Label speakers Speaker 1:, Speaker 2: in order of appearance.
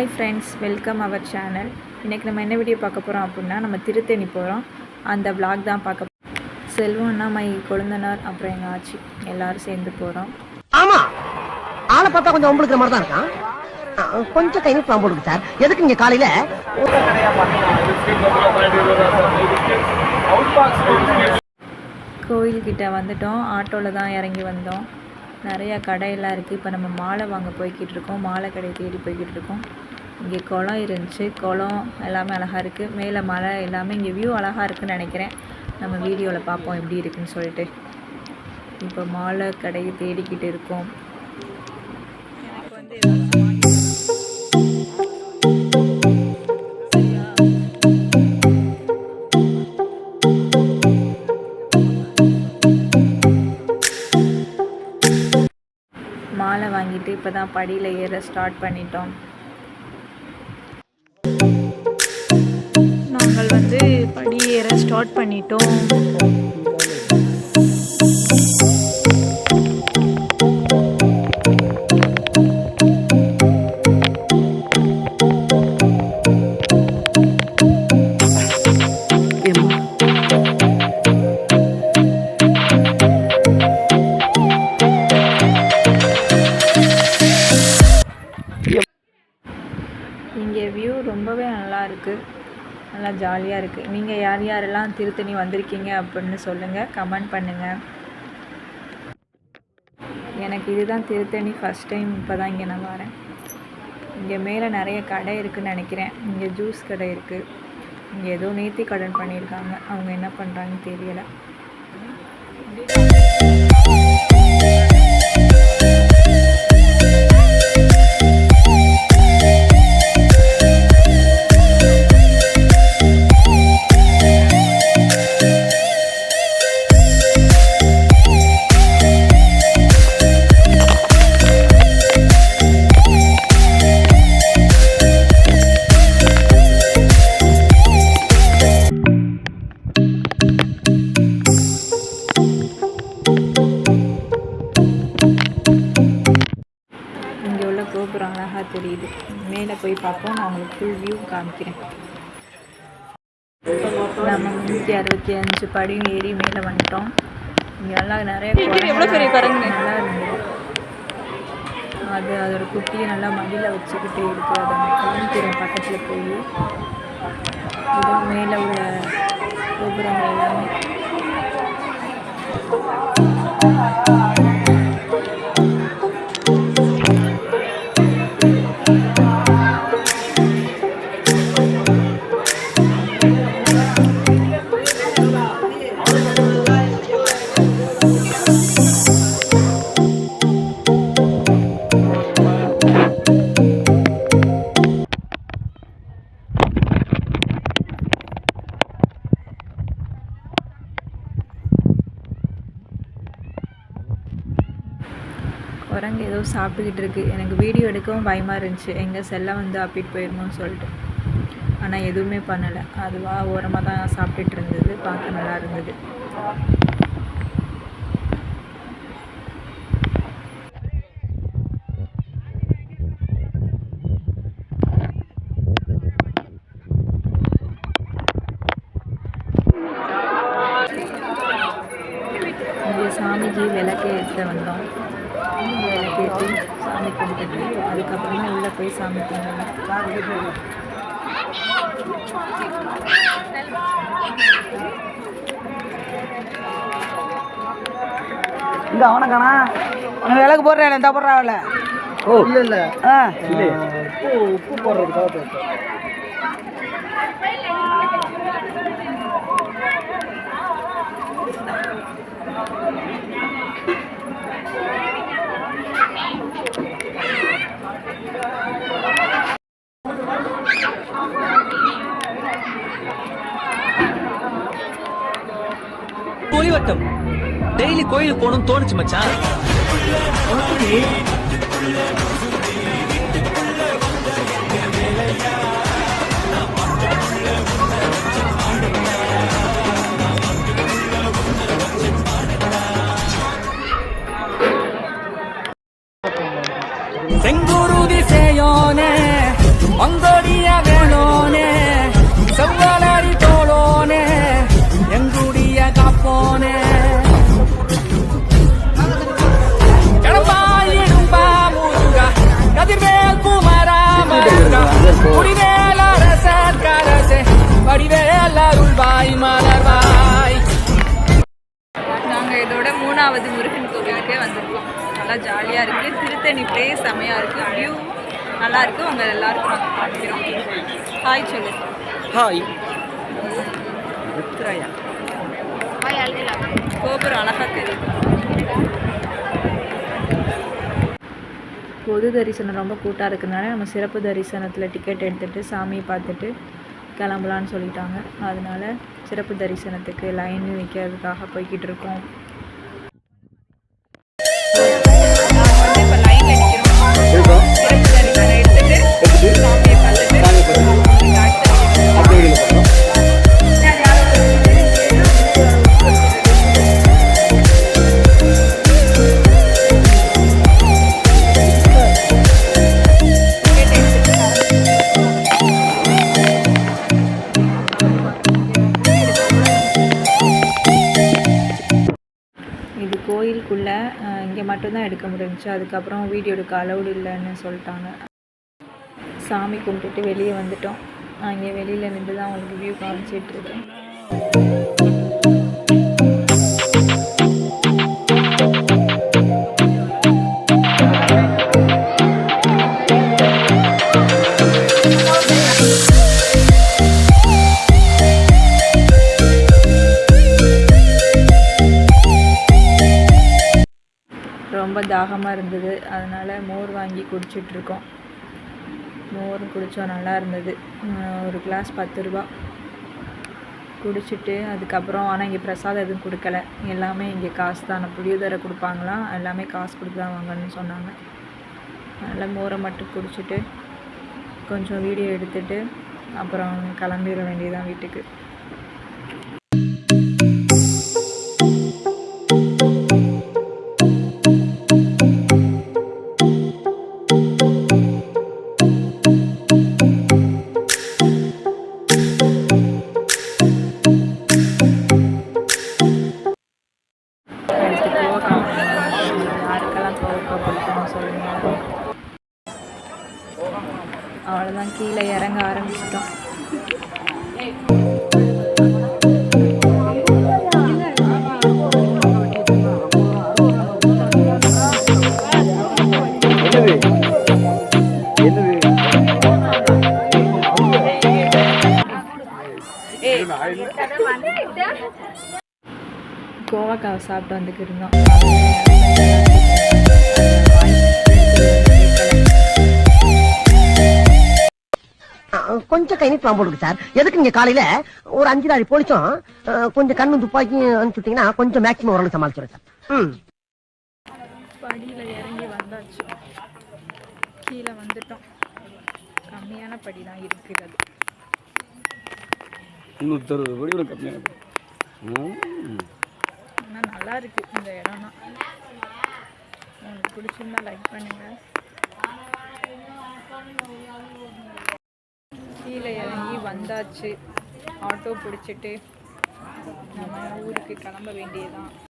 Speaker 1: Hi friends welcome our channel இன்றைக்கி நம்ம என்ன வீடியோ பார்க்க போகிறோம் அப்படின்னா நம்ம திருத்தணி போகிறோம் அந்த vlog தான் பார்க்க செல்வம்னா மை கொழுந்தனார் அப்புறம் எங்கள் ஆச்சி. எல்லோரும் சேர்ந்து போகிறோம்
Speaker 2: ஆமா! ஆளை பார்த்தா கொஞ்சம் ஒம்பளுக்கிற மாதிரி தான் இருக்கான். கொஞ்சம் கை நீட்டு போடுங்க சார். எதுக்கு இங்க காலையில?
Speaker 1: கோயில்கிட்ட வந்துட்டோம். ஆட்டோவில் தான் இறங்கி வந்தோம். நிறையா கடையெல்லாம் இருக்குது இப்போ நம்ம மாலை வாங்க போய்கிட்டு இருக்கோம். மாலை கடையை தேடி போய்கிட்டு இருக்கோம். இங்கே குளம் இருந்துச்சு. குளம் எல்லாமே அழகாக இருக்குது மேலே மலை எல்லாமே இங்கே வியூ அழகாக இருக்குன்னு நினைக்கிறேன். நம்ம வீடியோவில் பார்ப்போம் எப்படி இருக்குன்னு சொல்லிட்டு. இப்போ மாலை கடையை தேடிக்கிட்டு இருக்கோம். படியில் ஏற ஸ்டார்ட் பண்ணிட்டோம். நாங்கள் வந்து படி ஏற ஸ்டார்ட் பண்ணிட்டோம். நல்லா ஜாலியாக இருக்குது நீங்கள் யார் யாரெல்லாம் திருத்தணி வந்திருக்கீங்க அப்படின்னு சொல்லுங்கள் கமெண்ட் பண்ணுங்கள் எனக்கு இதுதான் திருத்தணி ஃபஸ்ட் டைம் இப்போ தான் இங்கே நான் வரேன். இங்கே மேலே நிறைய கடை இருக்குதுன்னு நினைக்கிறேன். இங்கே ஜூஸ் கடை இருக்குது இங்கே ஏதோ நேர்த்தி கடன் பண்ணியிருக்காங்க. அவங்க என்ன பண்ணுறாங்கன்னு தெரியலை. கோபுரம் அழகாக தெரியுது. மேலே போய் பார்ப்போம். நான் உங்களுக்கு ஃபுல் வியூ காமிக்கிறேன். நம்ம முந்நூற்றி அறுபத்தி அஞ்சு படியும் ஏறி மேலே வந்துட்டோம். இங்கே எல்லாம் நிறைய எவ்வளோ பெரிய குரங்கு? நல்லா இருந்தது அது அதோட குட்டியை நல்லா மடியில் வச்சுக்கிட்டே இருக்கு. அதை காமிக்கிறேன் பக்கத்தில் போய். இதான் மேலே உள்ள கோபுரங்கள் எல்லாமே. ஏதோ சாப்பிட்டுக்கிட்டு இருக்குது எனக்கு வீடியோ எடுக்கவும் பயமாக இருந்துச்சு. எங்கள் செல்லை வந்து அப்பிட்டு போயிருமோன்னு சொல்லிட்டு. ஆனால் எதுவுமே பண்ணலை. அதுவாக ஓரமாக தான் சாப்பிட்டுட்டு இருந்தது. பார்க்க நல்லா இருந்தது. இங்கே சாமிக்கு விளக்கு ஏற்ற வந்தோம். விளக்கேற்றி சாமி கும்பிட்டுட்டு அதுக்கப்புறமா உள்ளே போய் சாமி கும்பிடணும்.
Speaker 3: இந்த அவனை காணா. அவன் விளக்கு போடுறேன் இந்த போடுறா அவள.
Speaker 2: ஓ. இல்ல இல்ல.
Speaker 3: ஆ.
Speaker 2: உப்பு உப்பு போடுறதுக்காக
Speaker 4: டெய்லி கோயிலுக்கு போகணும்னு தோணுச்சு மச்சான். செங்குருதி சேயோனே
Speaker 1: மங்கோடி ஹாய் சொல்லு
Speaker 4: ஹாய்
Speaker 1: கோபுரம் அழகாக பொது தரிசனம் ரொம்ப கூட்டாக இருக்கிறதுனால நம்ம சிறப்பு தரிசனத்தில் டிக்கெட் எடுத்துகிட்டு சாமியை பார்த்துட்டு கிளம்பலான்னு சொல்லிட்டாங்க. அதனால சிறப்பு தரிசனத்துக்கு லைன் நிற்கிறதுக்காக போய்கிட்டு இருக்கோம். கோயிலுக்குள்ளே இங்கே மட்டும்தான் எடுக்க முடிஞ்சுச்சு. அதுக்கப்புறம் வீடியோ எடுக்க அலௌடு இல்லைன்னு சொல்லிட்டாங்க. சாமி கும்பிட்டுட்டு வெளியே வந்துட்டோம். அங்கே வெளியில் நின்று தான் உங்களுக்கு வியூ காமிச்சிட்டு ரொம்ப தாகமாக இருந்தது. அதனால் மோர் வாங்கி குடிச்சிட்ருக்கோம். மோர் குடித்தோம் நல்லா இருந்தது. ஒரு கிளாஸ் பத்து ரூபா. குடிச்சிட்டு அதுக்கப்புறம் ஆனால் இங்கே பிரசாதம் எதுவும் கொடுக்கல. எல்லாமே இங்கே காசு தான். புளியோதரை கொடுப்பாங்களாம் எல்லாமே காசு கொடுத்து தான் வாங்கன்னு சொன்னாங்க. அதனால் மோரை மட்டும் குடிச்சிட்டு கொஞ்சம் வீடியோ எடுத்துகிட்டு அப்புறம் கிளம்பிட வேண்டியதான் வீட்டுக்கு. இறங்க ஆரம்பிச்சிட்டோம். கோவக்காய் சாப்பிட்டு வந்துட்டு இருந்தோம்.
Speaker 2: கொஞ்சம் கை நீட்டு போடுங்க சார். எதுக்கு இங்க காலையில ஒரு அஞ்சு நாள் போலீஸும் அஹ், கொஞ்சம் கண்ணு துப்பாக்கியும் அனுப்பிச்சு விட்டீங்கன்னா கொஞ்சம் மேக்ஸிமம் ஓரளவு சமாளிச்சிடும் சார். ம்.
Speaker 1: படியில் இறங்கி வந்தாச்சு. கீழே வந்துட்டோம். கம்மியான படி தான் இருக்கிறது.
Speaker 5: முந்நூற்றி அறுபது படி விட கம்மியான படி.
Speaker 1: ஆனால் நல்லா இருக்கு இந்த இடம்னா. உங்களுக்கு பிடிச்சிருந்தா லைக் பண்ணுங்க. வந்தாச்சு. ஆட்டோ பிடிச்சிட்டு நம்ம ஊருக்கு கிளம்ப வேண்டியதுதான்.